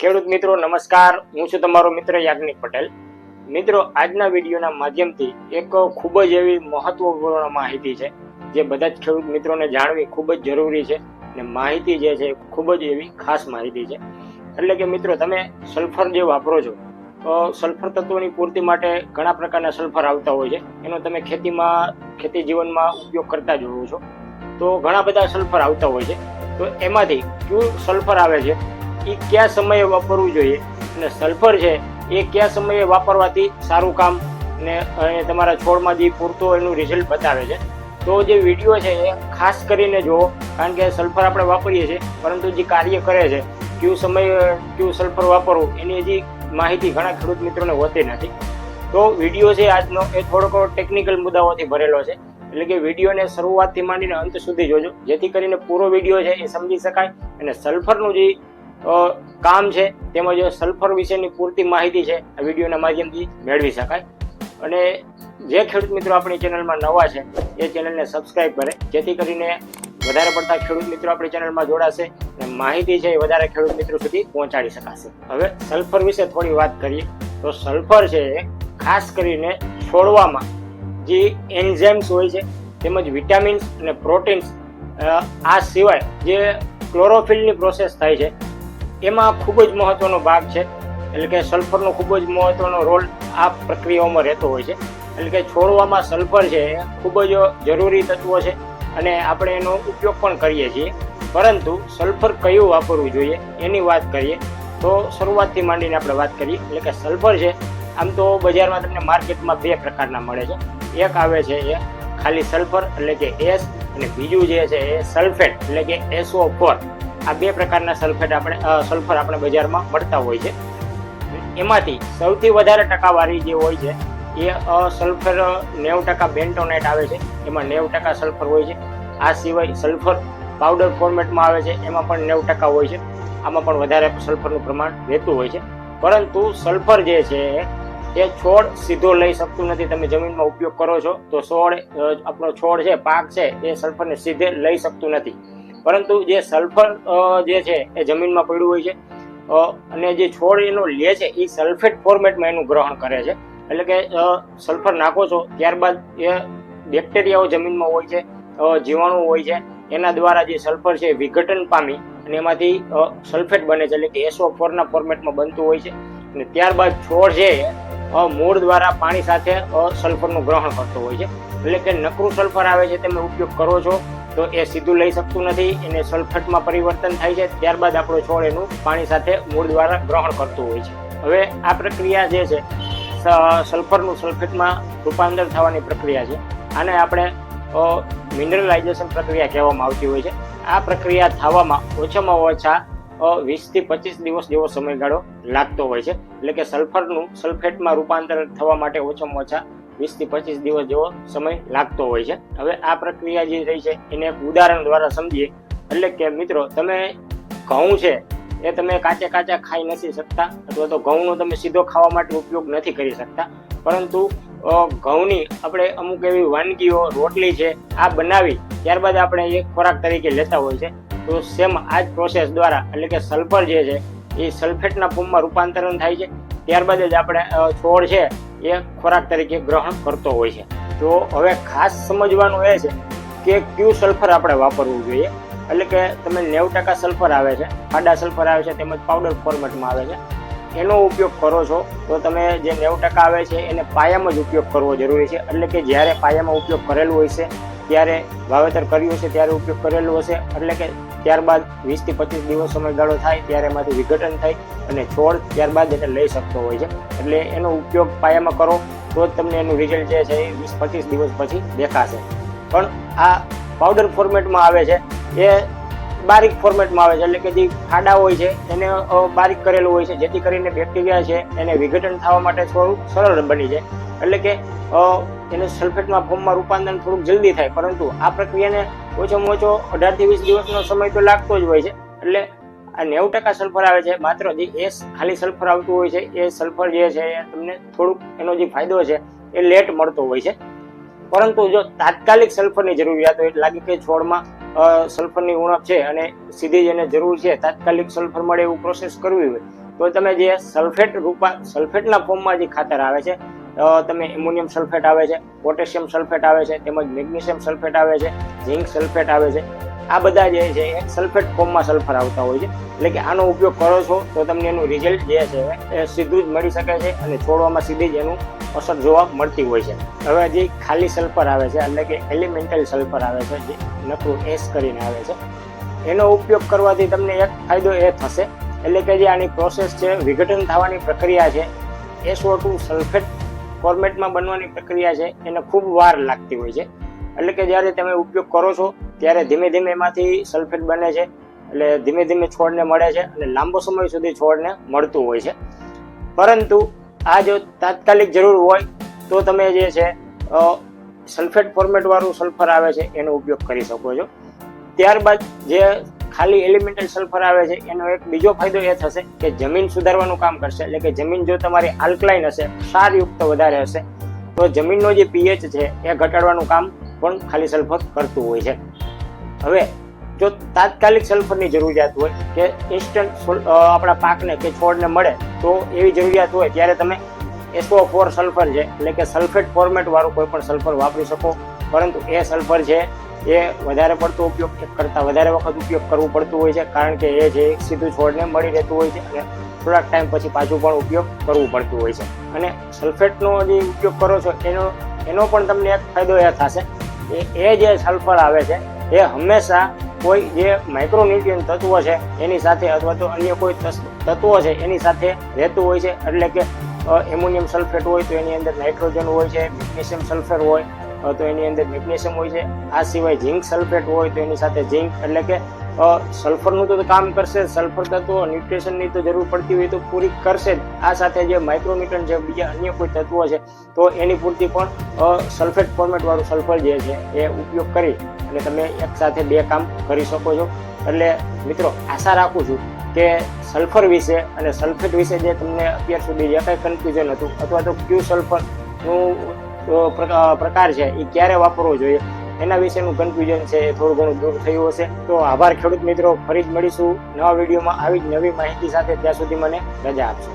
ખેડૂત મિત્રો, નમસ્કાર. હું છું તમારો મિત્ર યાજ્ઞિક પટેલ. મિત્રો, આજના વિડીયોના માધ્યમથી એક ખૂબ જ એવી મહત્વપૂર્ણ માહિતી છે, જે બધા જ ખેડૂત મિત્રોને જાણવી ખૂબ જ જરૂરી છે અને માહિતી જે છે ખૂબ જ એવી ખાસ માહિતી છે. એટલે કે મિત્રો, તમે સલ્ફર જે વાપરો છો તો સલ્ફર તત્વોની પૂર્તિ માટે ઘણા પ્રકારના સલ્ફર આવતા હોય છે. એનો તમે ખેતીમાં, ખેતી જીવનમાં ઉપયોગ કરતા જ હોવો છો. તો ઘણા બધા સલ્ફર આવતા હોય છે. તો એમાંથી ક્યુ સલ્ફર આવે છે? એ કયા સમયે વાપરવું જોઈએ? અને સલ્ફર છે, એ કયા સમયે વાપરવાથી સારું કામ? ને તમારા છોડમાં જે પૂરતો એનું રિઝલ્ટ બતાવે છે. તો જે વીડિયો છે, એ ખાસ કરીને જુઓ, કારણ કે સલ્ફર આપણે વાપરીએ છીએ, પરંતુ જે કાર્ય કરે છે, કયું સમય, કયું સલ્ફર વાપરવું, એની હજી માહિતી ઘણા ખેડૂત મિત્રોને હોતી નથી. તો વીડિયો છે, આજનો એ થોડોક ટેકનિકલ મુદ્દાઓથી ભરેલો છે. એટલે કે વિડીયોને શરૂઆતથી માંડીને અંત સુધી જોજો. જેથી કરીને પૂરો વીડિયો છે, એ સમજી શકાય. અને સલ્ફરનું જે કામ છે, તેમજ સલ્ફર વિશેની પૂરતી માહિતી છે, આ વિડીયોના માધ્યમથી મેળવી શકાય. અને જે ખેડૂત મિત્રો આપણી ચેનલમાં નવા છે, એ ચેનલને સબસ્ક્રાઇબ કરે, જેથી કરીને વધારે પડતા ખેડૂત મિત્રો આપણી ચેનલમાં જોડાશે અને માહિતી છે એ વધારે ખેડૂત મિત્રો સુધી પહોંચાડી શકાશે. હવે સલ્ફર વિશે થોડી વાત કરીએ. તો સલ્ફર છે એ ખાસ કરીને છોડવામાં જે એન્ઝાઇમ્સ હોય છે, તેમજ વિટામિન્સ અને પ્રોટીન્સ આ સિવાય જે ક્લોરોફિલની પ્રોસેસ થાય છે એમાં ખૂબ જ મહત્વનો ભાગ છે. એટલે કે સલ્ફરનો ખૂબ જ મહત્વનો રોલ આ પ્રક્રિયાઓમાં રહેતો હોય છે. એટલે કે છોડવામાં સલ્ફર છે એ ખૂબ જ જરૂરી તત્વો છે અને આપણે એનો ઉપયોગ પણ કરીએ છીએ. પરંતુ સલ્ફર કયું વાપરવું જોઈએ એની વાત કરીએ તો શરૂઆતથી માંડીને આપણે વાત કરીએ. એટલે કે સલ્ફર છે, આમ તો બજારમાં તમને માર્કેટમાં બે પ્રકારના મળે છે. એક આવે છે એ ખાલી સલ્ફર એટલે કે એસ અને બીજું જે છે એ સલ્ફેટ એટલે કે એસઓ ફોર આ બે પ્રકારના સલ્ફેટ આપણે સલ્ફર આપણે બજારમાં મળતા હોય છે. એમાંથી સૌથી વધારે ટકાવારી જે હોય છે, એ સલ્ફર નેવું ટકા બેન્ટોનેટ આવે છે. એમાં નેવું ટકા સલ્ફર હોય છે. આ સિવાય સલ્ફર પાવડર ફોર્મેટમાં આવે છે. એમાં પણ નેવું ટકા હોય છે. આમાં પણ વધારે સલ્ફરનું પ્રમાણ રહેતું હોય છે. પરંતુ સલ્ફર જે છે, એ છોડ સીધો લઈ શકતું નથી. તમે જમીનમાં ઉપયોગ કરો છો, તો છોડ આપણો છોડ છે, પાક છે, એ સલ્ફરને સીધે લઈ શકતું નથી. પરંતુ જે સલ્ફર જે છે એ જમીનમાં પડ્યું હોય છે અને જે છોડ એનો લે છે એ સલ્ફેટ ફોર્મેટમાં એનું ગ્રહણ કરે છે. એટલે કે સલ્ફર નાખો છો, ત્યારબાદ એ બેક્ટેરિયાઓ જમીનમાં હોય છે જીવાણુ હોય છે, એના દ્વારા જે સલ્ફર છે વિઘટન પામી અને એમાંથી સલ્ફેટ બને છે, એટલે કે એસો ફોરના ફોર્મેટમાં બનતું હોય છે. અને ત્યારબાદ છોડ છે મૂળ દ્વારા પાણી સાથે સલ્ફરનું ગ્રહણ કરતો હોય છે. એટલે કે નકરું સલ્ફર આવે છે તમે ઉપયોગ કરો છો, તો એ સીધું લઈ શકતું નથી, એને સલ્ફેટમાં પરિવર્તન થાય છે, ત્યારબાદ આપણો છોડ એનું પાણી સાથે મૂળ દ્વારા ગ્રહણ કરતું હોય છે. હવે આ પ્રક્રિયા જે છે સલ્ફરનું સલ્ફેટમાં રૂપાંતર થવાની પ્રક્રિયા છે. આને આપણે મિનરલાઇઝેશન પ્રક્રિયા કહેવામાં આવતી હોય છે. આ પ્રક્રિયા થવામાં ઓછામાં ઓછા વીસથી પચીસ દિવસ જેવો સમયગાળો લાગતો હોય છે. એટલે કે સલ્ફરનું, સલ્ફેટમાં રૂપાંતર થવા માટે ઓછામાં ઓછા વીસથી પચીસ દિવસ જેવો સમય લાગતો હોય છે. હવે આ પ્રક્રિયા જે રહી છે, એને એક ઉદાહરણ દ્વારા સમજીએ. એટલે કે મિત્રો, તમે ઘઉં છે, એ તમે કાચે કાચા ખાઈ નથી શકતા, અથવા તો ઘઉંનો તમે સીધો ખાવા માટે ઉપયોગ નથી કરી શકતા. પરંતુ ઘઉંની આપણે અમુક એવી વાનગીઓ, રોટલી છે, આ બનાવી, ત્યારબાદ આપણે એ ખોરાક તરીકે લેતા હોય છે. તો સેમ આ જ પ્રોસેસ દ્વારા, એટલે કે સલ્ફર જે છે, એ સલ્ફેટના ફોર્મમાં રૂપાંતરણ થાય છે. ત્યારબાદ જ આપણે છોડ છે, એ ખોરાક તરીકે ગ્રહણ કરતો હોય છે. તો હવે ખાસ સમજવાનું એ છે કે કયું સલ્ફર આપણે વાપરવું જોઈએ. એટલે કે તમે નેવું ટકા સલ્ફર આવે છે આડા સલ્ફર આવે છે, તેમજ પાવડર ફોર્મેટમાં આવે છે. એનો ઉપયોગ કરો છો, તો તમે જે નેવું ટકા આવે છે, એને પાયામાં જ ઉપયોગ કરવો જરૂરી છે. એટલે કે જ્યારે પાયામાં ઉપયોગ કરેલું હોય છે ત્યારે વાવેતર કર્યું હશે, ત્યારે ઉપયોગ કરેલો હશે. એટલે કે ત્યારબાદ વીસથી પચીસ દિવસ સમયગાળો થાય, ત્યારે એમાંથી વિઘટન થાય અને છોડ ત્યારબાદ એને લઈ શકતો હોય છે. એટલે એનો ઉપયોગ પાયામાં કરો, તો જ તમને એનું રિઝલ્ટ જે છે એ વીસ પચીસ દિવસ પછી દેખાશે. પણ આ પાવડર ફોર્મેટમાં આવે છે, એ બારીક ફોર્મેટમાં આવે છે. એટલે કે જે ખાડા હોય છે, એને બારીક કરેલું હોય છે. જેથી કરીને બેક્ટેરિયા છે, એને વિઘટન થવા માટે થોડું સરળ બની જાય. એટલે કે એને સલ્ફેટમાં ફોર્મમાં રૂપાંતર થોડુંક જલ્દી થાય. પરંતુ આ પ્રક્રિયાને ઓછામાં ઓછો અઢારથી વીસ દિવસનો સમય તો લાગતો જ હોય છે. એટલે આ નેવું ટકા સલ્ફર આવે છે. માત્ર જે એ ખાલી સલ્ફર આવતું હોય છે, એ સલ્ફર જે છે, એ તમને થોડુંક એનો જે ફાયદો છે, એ લેટ મળતો હોય છે. પરંતુ જો તાત્કાલિક સલ્ફરની જરૂરિયાત હોય લાગે કે છોડમાં સલ્ફરની ઉણપ છે અને સીધી જ એને જરૂર છે, તાત્કાલિક સલ્ફર મળે એવું પ્રોસેસ કરવી હોય, તો તમે જે સલ્ફેટ રૂપા, સલ્ફેટના ફોર્મમાં જે ખાતર આવે છે તમે એમોનિયમ સલ્ફેટ આવે છે, પોટેશિયમ સલ્ફેટ આવે છે, તેમજ મેગ્નેશિયમ સલ્ફેટ આવે છે, ઝિંક સલ્ફેટ આવે છે, આ બધા જે છે એ સલ્ફેટ ફોર્મમાં સલ્ફર આવતા હોય છે. એટલે કે આનો ઉપયોગ કરો છો તો તમને એનું રિઝલ્ટ જે છે એ સીધું જ મળી શકે છે અને છોડવામાં સીધી જ એનું અસર જોવા મળતી હોય છે. હવે જે ખાલી સલ્ફર આવે છે, એટલે કે એલિમેન્ટલ સલ્ફર આવે છે, જે નકરું એસ કરીને આવે છે, એનો ઉપયોગ કરવાથી તમને એક ફાયદો એ થશે. એટલે કે જે આની પ્રોસેસ છે, વિઘટન થવાની પ્રક્રિયા છે એસઓ ટુ સલ્ફેટ ફોર્મેટમાં બનવાની પ્રક્રિયા છે, એને ખૂબ વાર લાગતી હોય છે. એટલે કે જ્યારે તમે ઉપયોગ કરો છો, ત્યારે ધીમે ધીમે એમાંથી સલ્ફેટ બને છે, એટલે ધીમે ધીમે છોડને મળે છે, અને લાંબો સમય સુધી છોડને મળતું હોય છે. પરંતુ આ જો તાત્કાલિક જરૂર હોય તો તમે જે છે સલ્ફેટ ફોર્મેટવાળું સલ્ફર આવે છે, એનો ઉપયોગ કરી શકો છો. ત્યારબાદ જે ખાલી એલિમેન્ટલ સલ્ફર આવે છે, એનો એક બીજો ફાયદો એ થશે કે જમીન સુધારવાનું કામ કરશે. એટલે કે જમીન જો તમારી આલ્કલાઇન હશે ક્ષારયુક્ત વધારે હશે, તો જમીનનો જે પીએચ છે, એ ઘટાડવાનું કામ પણ ખાલી સલ્ફર કરતું હોય છે. હવે જો તાત્કાલિક સલ્ફરની જરૂરિયાત હોય કે ઇન્સ્ટન્ટ આપણા પાકને કે છોડને મળે, તો એવી જરૂરિયાત હોય ત્યારે તમે એસઓ ફોર સલ્ફર છે, એટલે કે સલ્ફેટ ફોર્મેટવાળું કોઈ પણ સલ્ફર વાપરી શકો. પરંતુ એ સલ્ફર છે, એ વધારે પડતો ઉપયોગ કરતાં વધારે વખત ઉપયોગ કરવું પડતું હોય છે, કારણ કે એ જે સીધું છોડને મળી રહેતું હોય છે અને થોડાક ટાઈમ પછી પાછું પણ ઉપયોગ કરવું પડતું હોય છે. અને સલ્ફેટનો જે ઉપયોગ કરો છો, એનો એનો પણ તમને એક ફાયદો એ થશે એ જે સલ્ફર આવે છે, એ હંમેશા કોઈ જે માઇક્રોન્યુટ્રિયન તત્વો છે, એની સાથે અથવા તો અન્ય કોઈ તત્વો છે, એની સાથે રહેતું હોય છે, એટલે કે એમોનિયમ સલ્ફેટ હોય તો એની અંદર નાઇટ્રોજન હોય છે મેગ્નેશિયમ સલ્ફેટ હોય તો એની અંદર મેગ્નેશિયમ હોય છે. આ સિવાય ઝિંક સલ્ફેટ હોય તો એની સાથે ઝિંક એટલે કે સલ્ફરનું તો કામ કરશે સલ્ફર તત્વો ન્યુટ્રિશનની તો જરૂર પડતી હોય તો પૂરી કરશે જ. આ સાથે જે માઇક્રોન્યુટ્રન જે બીજા અન્ય કોઈ તત્વો છે, તો એની પૂરતી પણ સલ્ફેટ ફોર્મેટ વાળું સલ્ફર જે છે, એ ઉપયોગ કરી અને તમે એક સાથે બે કામ કરી શકો છો. એટલે મિત્રો, આશા રાખું છું કે સલ્ફર વિશે અને સલ્ફેટ વિશે જે તમને અત્યાર સુધી જે કાંઈ કન્ફ્યુઝન હતું, અથવા તો ક્યુ સલ્ફરનું પ્રકાર છે, એ ક્યારે વાપરવો જોઈએ એના વિશેનું કન્ફ્યુઝન છે એ થોડું ઘણું દૂર થયું હશે. તો આભાર ખેડૂત મિત્રો, ફરી જ મળીશું નવા વિડીયોમાં આવી જ નવી માહિતી સાથે. ત્યાં સુધી મને રજા આપશો